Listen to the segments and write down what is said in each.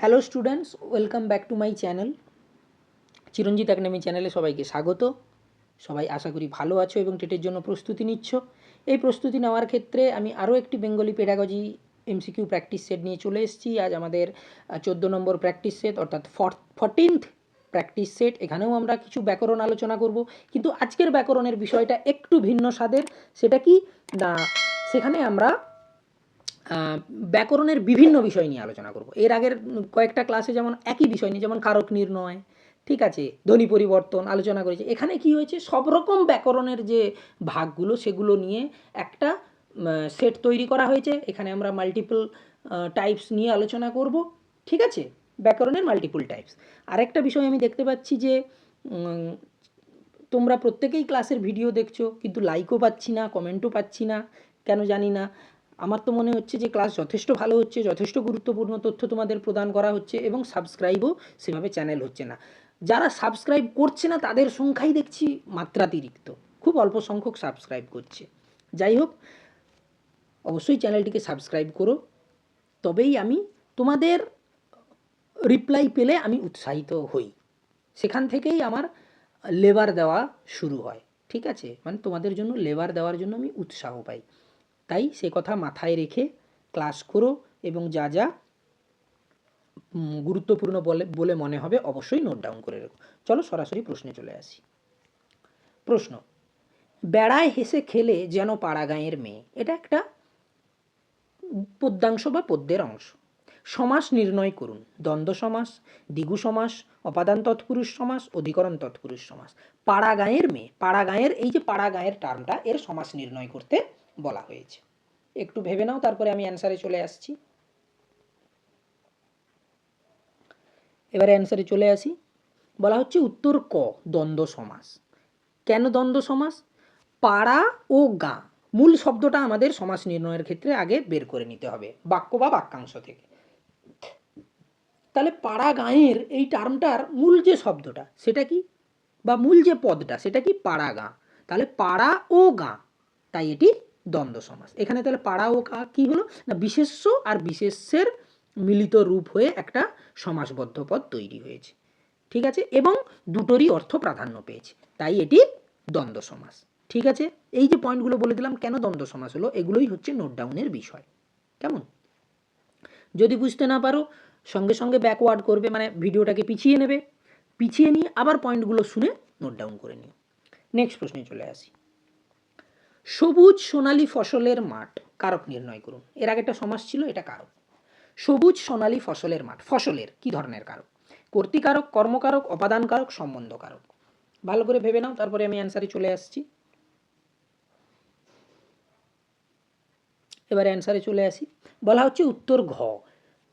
Hello students welcome back to my channel Chiranjit academy চ্যানেলে সবাইকে স্বাগত। সবাই আশা করি ভালো আছো এবং টেটের জন্য প্রস্তুতি নিচ্ছ। এই প্রস্তুতি নেওয়ার ক্ষেত্রে আমি আরও একটি Bengali pedagogy MCQ practice set নিয়ে চলে এসেছি। আজ আমাদের চোদ্দ নম্বর প্র্যাকটিস সেট অর্থাৎ ফরটিন্থ প্র্যাকটিস সেট এখানেও আমরা কিছু ব্যাকরণ আলোচনা করব। কিন্তু আজকের ব্যাকরণের বিষয়টা একটু ভিন্ন স্বাদের। সেটা কি? না, সেখানে আমরা ব্যাকরণের বিভিন্ন বিষয় নিয়ে আলোচনা করব। এর আগের কয়েকটা ক্লাসে যেমন একই বিষয় নিয়ে, যেমন কারক নির্ণয়, ঠিক আছে? ধ্বনি পরিবর্তন আলোচনা করেছে। এখানে কি হয়েছে? সব রকম ব্যাকরণের যে ভাগগুলো, সেগুলো নিয়ে একটা সেট তৈরি করা হয়েছে। এখানে আমরা মাল্টিপল টাইপস নিয়ে আলোচনা করব, ঠিক আছে? ব্যাকরণের মাল্টিপল টাইপস আরেকটা বিষয় আমি দেখতে পাচ্ছি যে তোমরা প্রত্যেকেই ক্লাসের ভিডিও দেখছ, কিন্তু লাইকও পাচ্ছি না কমেন্টও পাচ্ছি না, কেন জানি না। আমার তো মনে হচ্ছে যে ক্লাস যথেষ্ট ভালো হচ্ছে, যথেষ্ট গুরুত্বপূর্ণ তথ্য তোমাদের প্রদান করা হচ্ছে এবং সাবস্ক্রাইবও সেভাবে চ্যানেল হচ্ছে না। যারা সাবস্ক্রাইব করছে না, তাদের সংখ্যাই দেখছি মাত্রাতিরিক্ত। খুব অল্প সংখ্যক সাবস্ক্রাইব করছে। যাই হোক, অবশ্যই চ্যানেলটিকে সাবস্ক্রাইব করো। তবেই আমি তোমাদের রিপ্লাই পেলে আমি উৎসাহিত হই। সেখান থেকেই আমার লেবার দেওয়া শুরু হয়। ঠিক আছে? মানে তোমাদের জন্য লেবার দেওয়ার জন্য আমি উৎসাহ পাই। তাই সে কথা মাথায় রেখে ক্লাস করো এবং যা যা গুরুত্বপূর্ণ বলে বলে মনে হবে অবশ্যই নোট ডাউন করে রেখো। চলো সরাসরি প্রশ্নে চলে আসি। প্রশ্ন, বেড়ায় হেসে খেলে যেন পাড়া গাঁয়ের মেয়ে। এটা একটা পদ্যাংশ বা পদ্যের অংশ। সমাস নির্ণয় করুন। দ্বন্দ্ব সমাস দ্বিগু সমাস, অপাদান তৎপুরুষ সমাস, অধিকরণ তৎপুরুষ সমাস। পাড়া গাঁয়ের মেয়ে পাড়া গাঁয়ের এই যে পাড়া গাঁয়ের টার্মটা এর সমাস নির্ণয় করতে বলা হয়েছে। একটু ভেবে নাও, তারপরে আমি অ্যান্সারে চলে আসছি। এবারে অ্যান্সারে চলে আসি। বলা হচ্ছে উত্তর ক, দ্বন্দ্ব সমাস। কেন দ্বন্দ্ব সমাস? পাড়া ও গা, মূল শব্দটা আমাদের সমাস নির্ণয়ের ক্ষেত্রে আগে বের করে নিতে হবে, বাক্য বা বাক্যাংশ থেকে। তাহলে পাড়া গাঁয়ের এই টার্মটার মূল যে শব্দটা, সেটা কি? বা মূল যে পদটা, সেটা কি পাড়া গাঁ? তাহলে পাড়া ও গাঁ, তাই এটি দ্বন্দ্ব সমাস। এখানে তাহলে পাড়া ও গা কি হলো? না বিশেষ্য আর বিশেষ্যের মিলিত রূপ হয়ে একটা সমাসবদ্ধ পদ তৈরি হয়েছে। ঠিক আছে? এবং দুটোরই অর্থ প্রাধান্য পেয়েছে। তাই এটি দ্বন্দ্ব সমাস। ঠিক আছে? এই যে পয়েন্টগুলো বলে দিলাম, কেন দ্বন্দ্ব সমাস হলো? এগুলোই হচ্ছে নোট ডাউনের বিষয়। কেমন? যদি বুঝতে না পারো, সঙ্গে সঙ্গে ব্যাকওয়ার্ড করবে মানে ভিডিওটাকে পিছিয়ে নেবে। পিছিয়ে নিয়ে আবার পয়েন্টগুলো শুনে নোট ডাউন করে নিও। নেক্সট প্রশ্নে চলে আসি। সবুজ সোনালী ফসলের মাঠ, কারক নির্ণয় করুন। এর আগে একটা সমাস ছিল, এটা কারক। সবুজ সোনালী ফসলের মাঠ, ফসলের কি ধরনের কারক? কর্তিকারক, কর্মকারক, অপাদানকারক, সম্বন্ধকারক। ভালো করে ভেবে নাও, তারপরে আমি অ্যান্সারে চলে আসছি। এবারে অ্যান্সারে চলে আসি। বলা হচ্ছে উত্তর ঘ।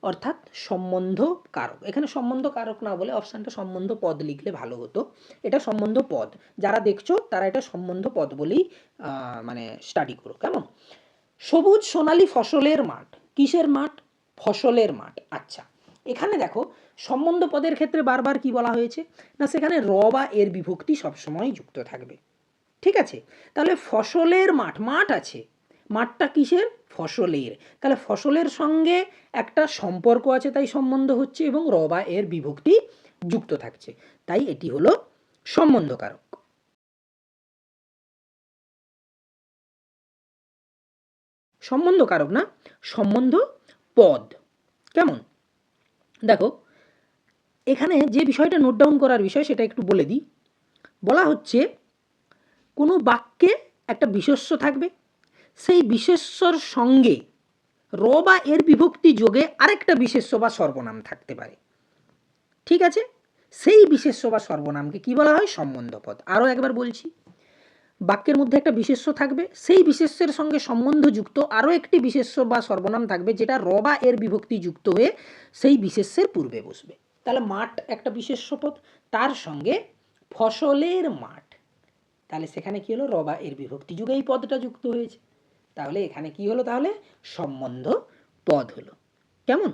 অর্থাৎ সম্বন্ধ কারক। এখানে সম্বন্ধ কারক না বলে অপশানটা সম্বন্ধ পদ লিখলে ভালো হতো। এটা সম্বন্ধ পদ। যারা দেখছ, তারা এটা সম্বন্ধ পদ বলেই মানে স্টাডি করো। কেমন? সবুজ সোনালী ফসলের মাঠ। কিসের মাঠ? ফসলের মাঠ। আচ্ছা এখানে দেখো, সম্বন্ধ পদের ক্ষেত্রে বারবার কি বলা হয়েছে? না, সেখানে র বা এর বিভক্তি সবসময় যুক্ত থাকবে। ঠিক আছে? তাহলে ফসলের মাঠ মাঠ আছে। মাঠটা কিসের? ফসলের। তাহলে ফসলের সঙ্গে একটা সম্পর্ক আছে, তাই সম্বন্ধ হচ্ছে এবং র বা এর বিভক্তি যুক্ত থাকছে। তাই এটি হলো সম্বন্ধকারক। সম্বন্ধকারক না, সম্বন্ধ পদ। কেমন? দেখো, এখানে যে বিষয়টা নোট ডাউন করার বিষয়, সেটা একটু বলে দিই। বলা হচ্ছে, কোনো বাক্যে একটা বিশেষ্য থাকবে। সেই বিশেষ্যর সঙ্গে র বা এর বিভক্তি যোগে আরেকটা বিশেষ্য বা সর্বনাম থাকতে পারে। ঠিক আছে? সেই বিশেষ্য বা সর্বনামকে কি বলা হয়? সম্বন্ধপদ। আরও একবার বলছি, বাক্যের মধ্যে একটা বিশেষ্য থাকবে, সেই বিশেষ্যের সঙ্গে সম্বন্ধযুক্ত আরও একটি বিশেষ্য বা সর্বনাম থাকবে, যেটা র বা এর বিভক্তি যুক্ত হয়ে সেই বিশেষ্যের পূর্বে বসবে। তাহলে মাঠ একটা বিশেষ্য পদ তার সঙ্গে ফসলের মাঠ। তাহলে সেখানে কি হলো? রবা এর বিভক্তি যুগে এই পদটা যুক্ত হয়েছে। তাহলে এখানে কি হলো তাহলে? সম্বন্ধ পদ হলো। কেমন?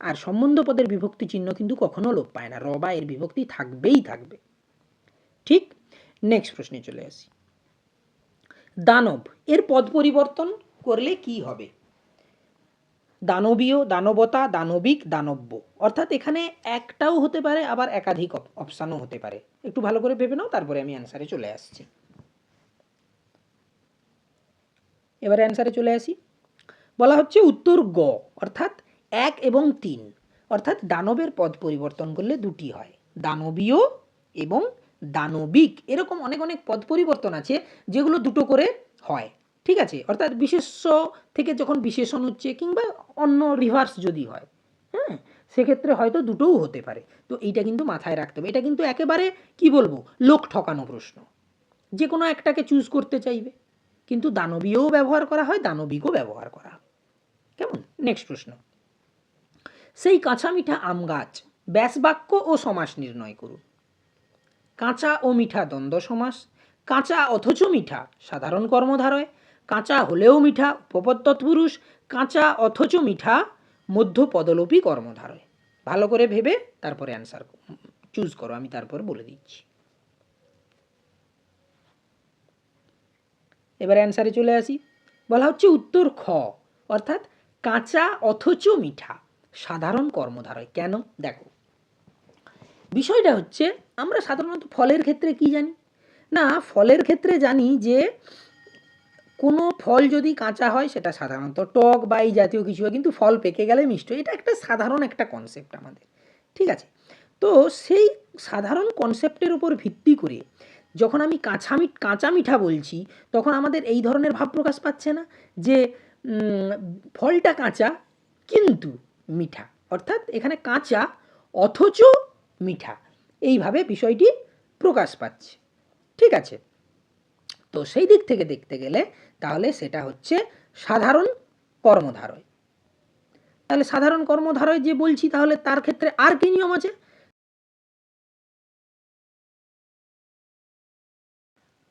আর সম্বন্ধ পদের বিভক্তি চিহ্ন কিন্তু কখনো লোপ পায় না। রবা এর বিভক্তি থাকবেই থাকবে। ঠিক? নেক্সট প্রশ্নে চলে আসি। দানব, এর পদ পরিবর্তন করলে কি হবে? দানবীয়, দানবতা, দানবিক, দানব্য। অর্থাৎ এখানে একটাও হতে পারে, আবার একাধিক অপশানও হতে পারে। একটু ভালো করে ভেবে নাও, তারপরে আমি অ্যান্সারে চলে আসছি। এবারে অ্যান্সারে চলে আসি। বলা হচ্ছে উত্তর গ, অর্থাৎ এক এবং তিন, অর্থাৎ দানবের পদ পরিবর্তন করলে দুটি হয়। দানবীয় এবং দানবিক, এরকম অনেক অনেক পদ পরিবর্তন আছে যেগুলো দুটো করে হয়, ঠিক আছে? অর্থাৎ বিশেষ্য থেকে যখন বিশেষণ হচ্ছে কিংবা অন্য রিভার্স যদি হয় হ্যাঁ? সেক্ষেত্রে হয়তো দুটোও হতে পারে। তো এইটা কিন্তু মাথায় রাখতে হবে। এটা কিন্তু একেবারে, কি বলব, লোক ঠকানো প্রশ্ন। যে কোনো একটাকে চুজ করতে চাইবে। কিন্তু দানবীয়ও ব্যবহার করা হয় দানবিকও ব্যবহার করা কেমন? নেক্সট প্রশ্ন। সেই কাঁচা মিঠা আম গাছ ব্যাস বাক্য ও সমাস নির্ণয় করুন। কাঁচা ও মিঠা দ্বন্দ্ব সমাস, কাঁচা অথচ মিঠা সাধারণ কর্মধারয়, কাঁচা হলেও মিঠা উপপদ তৎপুরুষ কাঁচা অথচ মিঠা মধ্য পদলোপী কর্মধারয়। ভালো করে ভেবে তারপরে অ্যান্সার চুজ করো, আমি তারপর বলে দিচ্ছি। এবার অ্যান্সারে চলে আসি। বলা হচ্ছে উত্তর খ, অর্থাৎ কাঁচা অথচ মিঠা, সাধারণ কর্মধারয়। কেন? দেখো। বিষয়টা হচ্ছে, আমরা সাধারণত ফলের ক্ষেত্রে কি জানি? না, ফলের ক্ষেত্রে জানি যে, কোনো ফল যদি কাঁচা হয়, সেটা সাধারণত টক বা এই জাতীয় কিছু হয়, কিন্তু ফল পেকে গেলে মিষ্টি। এটা একটা সাধারণ একটা কনসেপ্ট আমাদের। ঠিক আছে? তো সেই সাধারণ কনসেপ্টের উপর ভিত্তি করে যখন আমি কাঁচা মিঠ কাঁচা মিঠা বলছি, তখন আমাদের এই ধরনের ভাব প্রকাশ পাচ্ছে না যে ফলটা কাঁচা কিন্তু মিঠা। অর্থাৎ এখানে কাঁচা অথচ মিঠা। এইভাবে বিষয়টি প্রকাশ পাচ্ছে। ঠিক আছে? তো সেই দিক থেকে দেখতে গেলে তাহলে সেটা হচ্ছে সাধারণ কর্মধারয়। তাহলে সাধারণ কর্মধারয় যে বলছি, তাহলে তার ক্ষেত্রে আর কি নিয়ম আছে?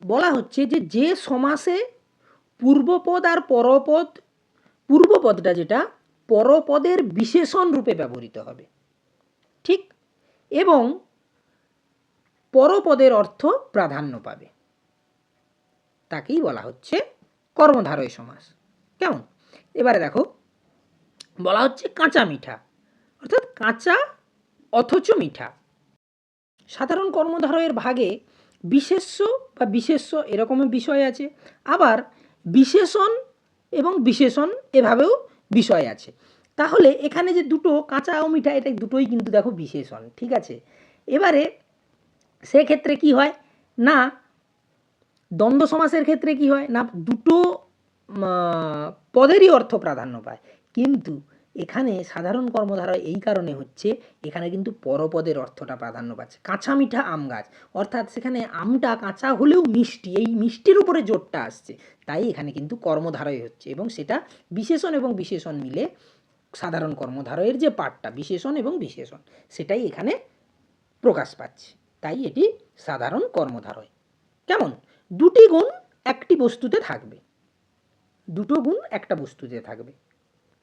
বলা হচ্ছে যে যে সমাসে পূর্বপদ আর পরপদ, পূর্বপদটা যেটা, পরপদের বিশেষণ রূপে ব্যবহৃত হবে। ঠিক? এবং পরপদের অর্থ প্রাধান্য পাবে। তাকেই বলা হচ্ছে কর্মধারয় সমাস। কেমন? এবারে দেখো, বলা হচ্ছে কাঁচা মিঠা, অর্থাৎ কাঁচা অথচ মিঠা। সাধারণ কর্মধারয়ের ভাগে বিশেষ্য বা বিশেষ্য এরকমের বিষয় আছে। আবার বিশেষণ এবং বিশেষণ এভাবেও বিষয় আছে। তাহলে এখানে যে দুটো কাঁচা ও মিঠা এটা দুটোই কিন্তু দেখো বিশেষণ, ঠিক আছে? এবারে সেক্ষেত্রে কি হয়? না, দ্বন্দ্ব সমাসের ক্ষেত্রে কি হয়? না, দুটো পদেরই অর্থ প্রাধান্য পায়। কিন্তু এখানে সাধারণ কর্মধারা এই কারণে হচ্ছে এখানে কিন্তু পরপদের অর্থটা প্রাধান্য পাচ্ছে। কাঁচা মিঠা আম গাছ, অর্থাৎ সেখানে আমটা কাঁচা হলেও মিষ্টি, এই মিষ্টির উপরে জোরটা আসছে। তাই এখানে কিন্তু কর্মধারয় হচ্ছে এবং সেটা বিশেষণ এবং বিশেষণ মিলে সাধারণ কর্মধারয়ের যে পাঠটা, বিশেষণ এবং বিশেষণ, সেটাই এখানে প্রকাশ পাচ্ছে। তাই এটি সাধারণ কর্মধারয় কেমন? দুটি গুণ একটি বস্তুতে থাকবে। দুটো গুণ একটা বস্তুতে থাকবে।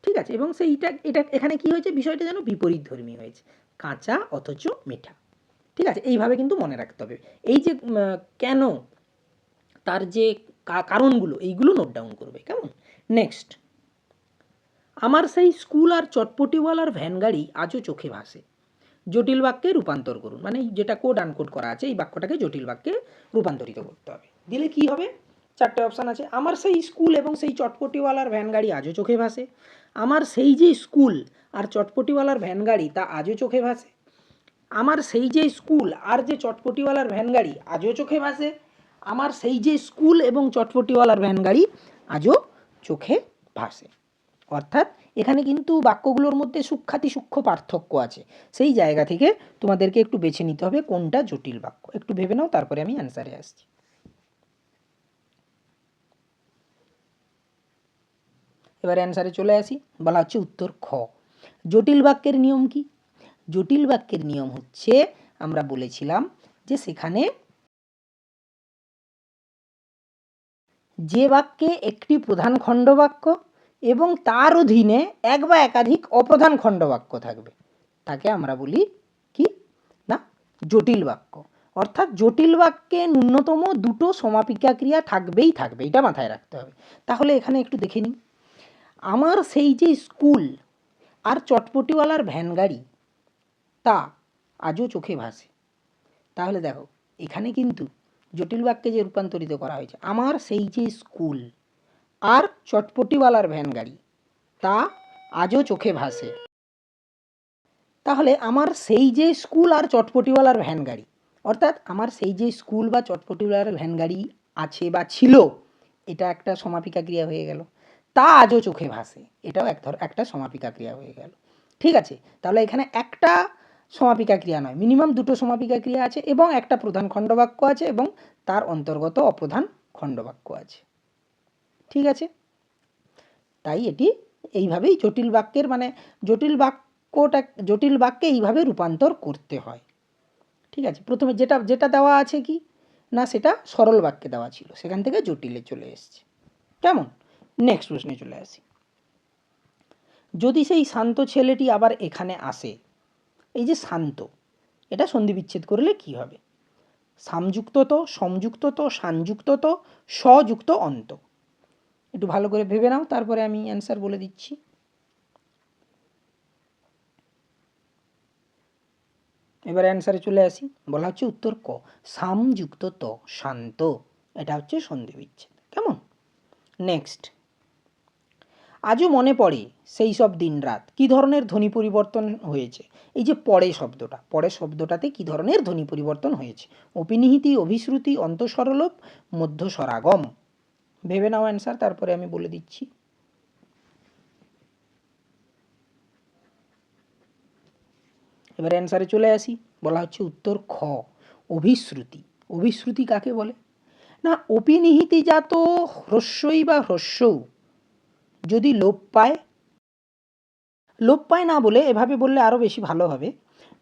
ঠিক আছে, এবং সেইটা এটা এখানে কি হয়েছে? বিষয়টা যেন বিপরীত ধর্মী হয়েছে। কাঁচা অথচ মিঠা। ঠিক আছে, এইভাবে কিন্তু মনে রাখতে হবে। এই যে কেন তার যে কারণগুলো, এইগুলো নোট ডাউন করবে, কেমন? নেক্সট আমার সেই স্কুল আর চটপটিওয়ালার ভ্যান গাড়ি আজও চোখে ভাসে। জটিল বাক্যে রূপান্তর করুন। মানে যেটা কোড আনকোড করা আছে, এই বাক্যটাকে জটিল বাক্যে রূপান্তরিত করতে হবে। দিলে কি হবে? চারটে অপশান আছে। আমার সেই স্কুল এবং সেই চটপটিওয়ালার ভ্যান গাড়ি আজও চোখে ভাসে। আমার সেই যে স্কুল আর চটপটিওয়ালার ভ্যান গাড়ি, তা আজও চোখে ভাসে? আমার সেই যে স্কুল আর যে চটপটিওয়ালার ভ্যান গাড়ি আজও চোখে ভাসে? আমার সেই যে স্কুল এবং চটপটিওয়ালার ভ্যান গাড়ি আজও চোখে ভাসে। অর্থাৎ এখানে কিন্তু বাক্যগুলোর মধ্যে সূক্ষাতি সূক্ষ্ম পার্থক্য আছে। সেই জায়গা থেকে তোমাদেরকে একটু বেছে নিতে হবে কোনটা জটিল বাক্য। একটু ভেবে নাও, তারপরে আমি অ্যান্সারে আসছি। এবার অ্যান্সারে চলে আসি। বলা হচ্ছে উত্তর খ। জটিল বাক্যের নিয়ম কি? জটিল বাক্যের নিয়ম হচ্ছে, আমরা বলেছিলাম যে সেখানে যে বাক্যে একটি প্রধান খণ্ডবাক্য এবং তার অধীনে এক বা একাধিক অপ্রধান খণ্ডবাক্য থাকবে। তাকে আমরা বলি কি? না, জটিল বাক্য। অর্থাৎ জটিল বাক্যে ন্যূনতম দুটো সমাপিকা ক্রিয়া থাকবেই থাকবে, এটা মাথায় রাখতে হবে। তাহলে এখানে একটু দেখে নিই। আমার সেই যে স্কুল আর চটপটিওয়ালার ভ্যান গাড়ি, তা আজও চোখে ভাসে। তাহলে দেখো, এখানে কিন্তু জটিল বাক্যে যে রূপান্তরিত করা হয়েছে, আমার সেই যে স্কুল আর চটপটিওয়ালার ভ্যান গাড়ি, তা আজও চোখে ভাসে। তাহলে আমার সেই যে স্কুল আর চটপটিওয়ালার ভ্যান গাড়ি, অর্থাৎ আমার সেই যে স্কুল বা চটপটিওয়ালার ভ্যান গাড়ি আছে বা ছিল, এটা একটা সমাপিকা ক্রিয়া হয়ে গেল। তা আজও চোখে ভাসে। এটাও এক ধর, একটা সমাপিকা ক্রিয়া হয়ে গেল। ঠিক আছে? তাহলে এখানে একটা সমাপিকা ক্রিয়া নয়, মিনিমাম দুটো সমাপিকা ক্রিয়া আছে এবং একটা প্রধান খণ্ডবাক্য আছে এবং তার অন্তর্গত অপ্রধান খণ্ডবাক্য আছে। ঠিক আছে? তাই এটি এইভাবেই জটিল বাক্যের মানে জটিল বাক্যটা, জটিল বাক্যে এইভাবে রূপান্তর করতে হয়। ঠিক আছে? প্রথমে যেটা যেটা দেওয়া আছে কি? না, সেটা সরল বাক্যে দেওয়া ছিল। সেখান থেকে জটিলে চলে এসছে। কেমন? নেক্সট প্রশ্নে চলে আসি। যদি সেই শান্ত ছেলেটি আবার এখানে আসে, এই যে শান্ত, এটা সন্ধি বিচ্ছেদ করলে কি হবে? সামযুক্ত তো সমযুক্ত তো সানযুক্ত তো স্বযুক্ত অন্ত। একটু ভালো করে ভেবে নাও, তারপরে আমি অ্যান্সার বলে দিচ্ছি। এবার অ্যান্সারে চলে আসি। বলা হচ্ছে উত্তর ক সামযুক্ত ত শান্ত। এটা হচ্ছে সন্ধি বিচ্ছেদ কেমন? নেক্সট আজও মনে পড়ে সেই সব দিনরাত। কী ধরনের ধ্বনি পরিবর্তন হয়েছে? এই যে পরে শব্দটা, পরে শব্দটাতে কী ধরনের ধ্বনি পরিবর্তন হয়েছে? অপিনিহিতি অভিশ্রুতি, অন্তঃস্বরলোপ, মধ্যস্বরাগম। ভেবে নাও অ্যান্সার তারপরে আমি বলে দিচ্ছি। এবার অ্যান্সারে চলে আসি, বলা হচ্ছে উত্তর খ, অভিশ্রুতি। অভিশ্রুতি কাকে বলে? না অপিনিহিতি জাত হ্রস্বই বা হ্রস্বও। যদি লোপ পায় লোপ পায় না বলে এভাবে বললে আরও বেশি ভালো হবে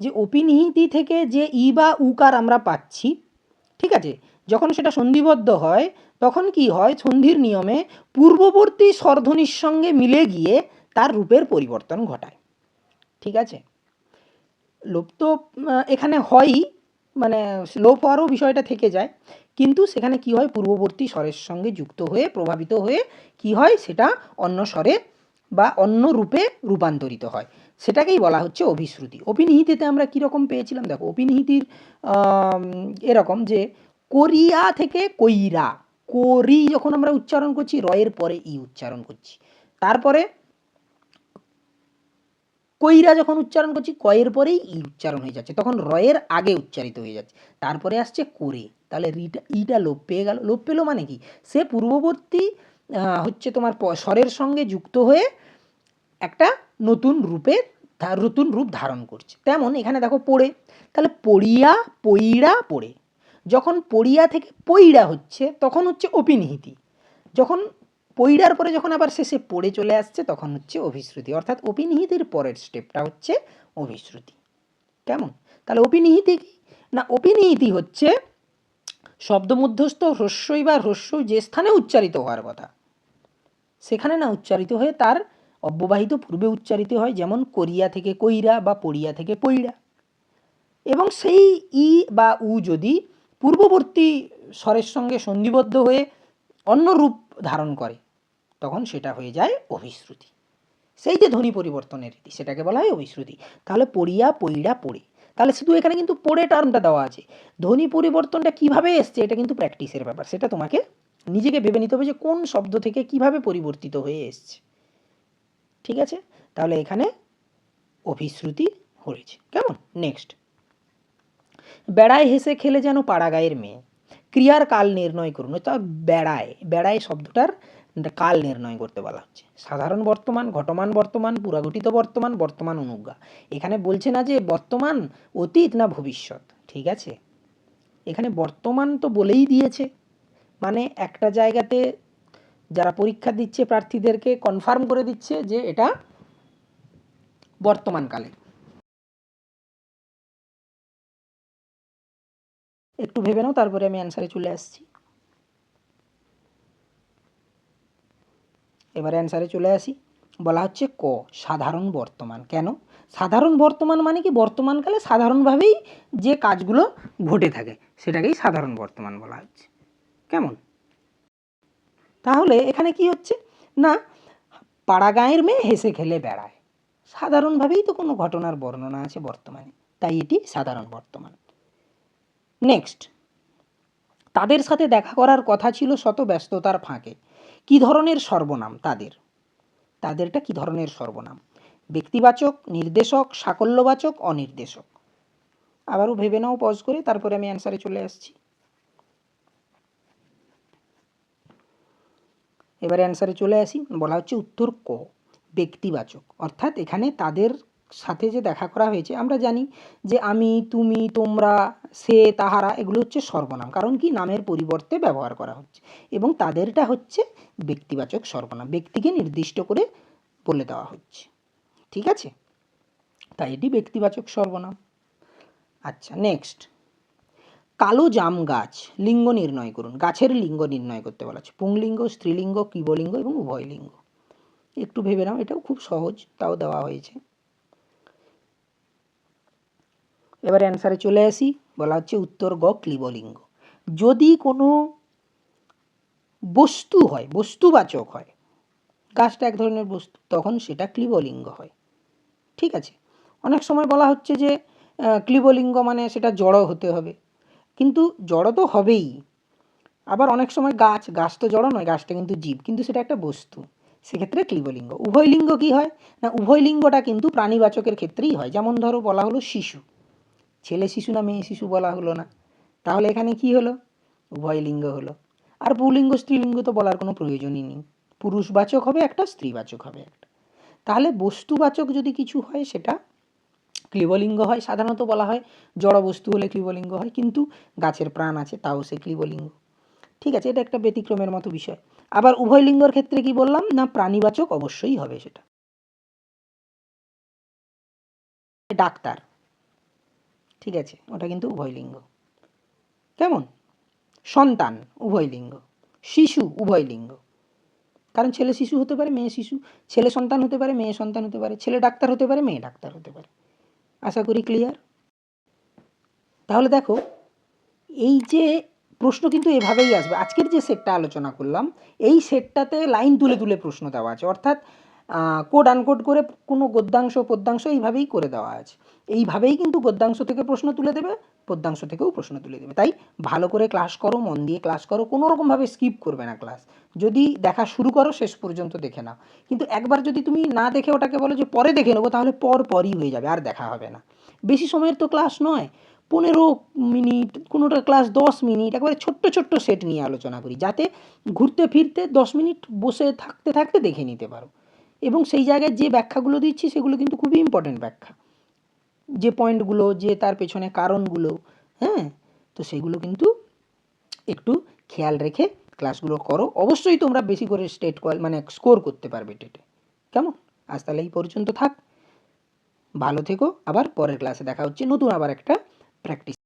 যে অপিনিহিতি থেকে যে ই বা উকার আমরা পাচ্ছি, ঠিক আছে? যখন সেটা সন্ধিবদ্ধ হয়, তখন কি হয়? সন্ধির নিয়মে পূর্ববর্তী স্বরধ্বনির সঙ্গে মিলে গিয়ে তার রূপের পরিবর্তন ঘটায়। ঠিক আছে? লোপ তো এখানে হয়ই মানে লোপ হওয়ারও বিষয়টা থেকে যায়। কিন্তু সেখানে কি হয়? পূর্ববর্তী স্বরের সঙ্গে যুক্ত হয়ে, প্রভাবিত হয়ে কি হয়? সেটা অন্য স্বরে বা অন্য রূপে রূপান্তরিত হয়। সেটাকেই বলা হচ্ছে অভিশ্রুতি। অপিনিহিতিতে আমরা কীরকম পেয়েছিলাম? দেখো, অপিনিহিতির এরকম যে, কোরিয়া থেকে কইরা, কোরি যখন আমরা উচ্চারণ করছি, রয়ের পরে ই উচ্চারণ করছি। তারপরে কইরা যখন উচ্চারণ করছি, কয়ের পরেই ই উচ্চারণ হয়ে যাচ্ছে। তখন রয়ের আগে উচ্চারিত হয়ে যাচ্ছে। তারপরে আসছে করে। তাহলে রিটা, ইটা লোপ পেয়ে গেল। লোপ পেল মানে কি? সে পূর্ববর্তী হচ্ছে তোমার স্বরের সঙ্গে যুক্ত হয়ে একটা নতুন রূপে নতুন রূপ ধারণ করছে। তেমন এখানে দেখো পড়ে। তাহলে পড়িয়া, পইড়া পড়ে। যখন পড়িয়া থেকে পইড়া হচ্ছে, তখন হচ্ছে অপিনিহিতি। যখন পইড়ার পরে যখন আবার শেষে পড়ে চলে আসছে, তখন হচ্ছে অভিশ্রুতি। অর্থাৎ অপিনিহিতির পরের স্টেপটা হচ্ছে অভিশ্রুতি। কেমন? তাহলে অপিনিহিতি কি? না অপিনিহিতি হচ্ছে শব্দমধ্যস্থ হ্রস্বই বা হ্রস্ব যে স্থানে উচ্চারিত হওয়ার কথা। সেখানে না উচ্চারিত হয়ে তার অব্যবাহিত পূর্বে উচ্চারিত হয়, যেমন কোরিয়া থেকে কইরা বা পড়িয়া থেকে পইড়া। এবং সেই ই বা উ যদি পূর্ববর্তী স্বরের সঙ্গে সন্ধিবদ্ধ হয়ে অন্য রূপ ধারণ করে তখন সেটা হয়ে যায় অভিশ্রুতি। সেই যে ধ্বনি পরিবর্তনের রীতি, সেটাকে বলা হয় অভিশ্রুতি। তাহলে পড়িয়া, পইড়া, পড়ে। তাহলে শুধু এখানে কিন্তু পড়ে টার্মটা দেওয়া আছে। ধ্বনি পরিবর্তনটা কীভাবে এসছে, এটা কিন্তু প্র্যাকটিসের ব্যাপার। সেটা তোমাকে নিজেকে ভেবে নিতে হবে যে কোন শব্দ থেকে কীভাবে পরিবর্তিত হয়ে এসছে। ঠিক আছে? তাহলে এখানে অভিশ্রুতি হয়েছে। কেমন? নেক্সট বেড়ায় হেসে খেলে যেন পাড়াগাঁয়ের মেয়ে। ক্রিয়ার কাল নির্ণয় করুন তা বেড়ায়। বেড়ায় শব্দটার কাল নির্ণয় করতে বলা হচ্ছে। সাধারণ বর্তমান, ঘটমান বর্তমান, পুরাঘটিত বর্তমান বর্তমান অনুজ্ঞা। এখানে বলছে না যে বর্তমান অতীত না ভবিষ্যৎ, ঠিক আছে? এখানে বর্তমান তো বলেই দিয়েছে। মানে একটা জায়গাতে যারা পরীক্ষা দিচ্ছে প্রার্থীদেরকে কনফার্ম করে দিচ্ছে যে এটা বর্তমানকালে। একটু ভেবে নাও, তারপরে আমি অ্যান্সারে চলে আসছি। এবার অ্যান্সারে চলে আসি। বলা হচ্ছে ক, সাধারণ বর্তমান। কেন? সাধারণ বর্তমান মানে কি? বর্তমানকালে সাধারণভাবেই যে কাজগুলো ঘটে থাকে, সেটাকেই সাধারণ বর্তমান বলা হচ্ছে। কেমন? তাহলে এখানে কি হচ্ছে? না, পাড়া গাঁয়ের মেয়ে হেসে খেলে বেড়ায়। সাধারণভাবেই তো কোনো ঘটনার বর্ণনা আছে বর্তমানে। তাই এটি সাধারণ বর্তমান। নেক্সট তাদের সাথে দেখা করার কথা ছিল শত ব্যস্ততার ফাঁকে। কি ধরনের সর্বনাম তাদের? তাদেরটা কি ধরনের সর্বনাম? ব্যক্তিবাচক, নির্দেশক, সাকল্যবাচক, অনির্দেশক। আবারও ভেবে নাও পজ করে, তারপরে আমি অ্যান্সারে চলে আসছি। এবারে অ্যান্সারে চলে আসি, বলা হচ্ছে উত্তর ক? ব্যক্তিবাচক। অর্থাৎ এখানে তাদের সাথে যে দেখা করা হয়েছে, আমরা জানি যে আমি, তুমি, তোমরা, সে, তাহারা, এগুলো হচ্ছে সর্বনাম। কারণ কি? নামের পরিবর্তে ব্যবহার করা হচ্ছে। এবং তাদেরটা হচ্ছে ব্যক্তিবাচক সর্বনাম। ব্যক্তিকে নির্দিষ্ট করে বলে দেওয়া হচ্ছে। ঠিক আছে? তাই এটি ব্যক্তিবাচক সর্বনাম। আচ্ছা নেক্সট কালো জাম গাছ, লিঙ্গ নির্ণয় করুন। গাছের লিঙ্গ নির্ণয় করতে বলা আছে পুংলিঙ্গ, স্ত্রীলিঙ্গ ক্লীবলিঙ্গ এবং উভয় লিঙ্গ একটু ভেবে নাও, এটাও খুব সহজ, তাও দেওয়া হয়েছে। এবারে অ্যান্সারে চলে আসি, বলা হচ্ছে উত্তর গ ক্লীবলিঙ্গ। যদি কোনো বস্তু হয়, বস্তুবাচক হয়, গাছটা এক ধরনের বস্তু, তখন সেটা ক্লিবলিঙ্গ হয়। ঠিক আছে? অনেক সময় বলা হচ্ছে যে ক্লিবলিঙ্গ মানে সেটা জড় হতে হবে। কিন্তু জড় তো হবেই। আবার অনেক সময় গাছ গাছ তো জড় নয়, গাছটা কিন্তু জীব, কিন্তু সেটা একটা বস্তু। সেক্ষেত্রে ক্লিবলিঙ্গ। উভয় লিঙ্গ কী হয়? না, উভয় লিঙ্গটা কিন্তু প্রাণীবাচকের ক্ষেত্রেই হয়। যেমন ধরো বলা হলো শিশু। ছেলে শিশু না মেয়ে শিশু বলা হলো না। তাহলে এখানে কি হলো? উভয় লিঙ্গ হলো। আর পুলিঙ্গ, স্ত্রীলিঙ্গ তো বলার কোনো প্রয়োজনই নেই। পুরুষবাচক হবে একটা, স্ত্রীবাচক হবে একটা। তাহলে বস্তুবাচক যদি কিছু হয়, সেটা ক্লিবলিঙ্গ হয়, সাধারণত বলা হয়। জড় বস্তু হলে ক্লিবলিঙ্গ হয়, কিন্তু গাছের প্রাণ আছে, তাও সে ক্লিবলিঙ্গ। ঠিক আছে, এটা একটা ব্যতিক্রমের মতো বিষয়। আবার উভয় লিঙ্গর ক্ষেত্রে কি বললাম? না, প্রাণীবাচক অবশ্যই হবে সেটা। ডাক্তার। ঠিক আছে, ওটা কিন্তু উভয় লিঙ্গ। কেমন? সন্তান, উভয় লিঙ্গ। শিশু, উভয় লিঙ্গ। কারণ ছেলে শিশু হতে পারে, মেয়ে শিশু। ছেলে সন্তান হতে পারে, মেয়ে সন্তান হতে পারে। ছেলে ডাক্তার হতে পারে, মেয়ে ডাক্তার হতে পারে। আশা করি ক্লিয়ার তাহলে দেখো, এই যে প্রশ্ন কিন্তু এভাবেই আসবে। আজকের যে সেটটা আলোচনা করলাম, এই সেটটাতে লাইন তুলে তুলে প্রশ্ন দেওয়া আছে। অর্থাৎ কোড আনকোড করে কোনো গদ্যাংশ, পদ্যাংশ এইভাবেই করে দেওয়া আছে। এইভাবেই কিন্তু গদ্যাংশ থেকে প্রশ্ন তুলে দেবে, পদ্যাংশ থেকেও প্রশ্ন তুলে দেবে। তাই ভালো করে ক্লাস করো, মন দিয়ে ক্লাস করো, কোনো রকমভাবে স্কিপ করবে না ক্লাস যদি দেখা শুরু করো, শেষ পর্যন্ত দেখে নাও। কিন্তু একবার যদি তুমি না দেখে ওটাকে বলো যে পরে দেখে নেব, তাহলে পর পরই হয়ে যাবে, আর দেখা হবে না। বেশি সময়ের তো ক্লাস নয়। পনেরো মিনিট, কোনোটা ক্লাস দশ মিনিট, একবারে ছোট্ট ছোট্ট সেট নিয়ে আলোচনা করি। যাতে ঘুরতে ফিরতে দশ মিনিট বসে থাকতে থাকতে দেখে নিতে পারো। এবং সেই জায়গায় যে ব্যাখ্যাগুলো দিচ্ছি, সেগুলো কিন্তু খুবই ইম্পর্ট্যান্ট ব্যাখ্যা। যে পয়েন্টগুলো যে তার পেছনে কারণগুলো হ্যাঁ? তো সেগুলো কিন্তু একটু খেয়াল রেখে ক্লাসগুলো করো। অবশ্যই তোমরা বেশি করে স্টেট কল মানে স্কোর করতে পারবে টেটে। কেমন? আজ তাহলে এই পর্যন্ত থাক। ভালো থেকো। আবার পরের ক্লাসে দেখা হচ্ছে। নতুন আবার একটা প্র্যাকটিস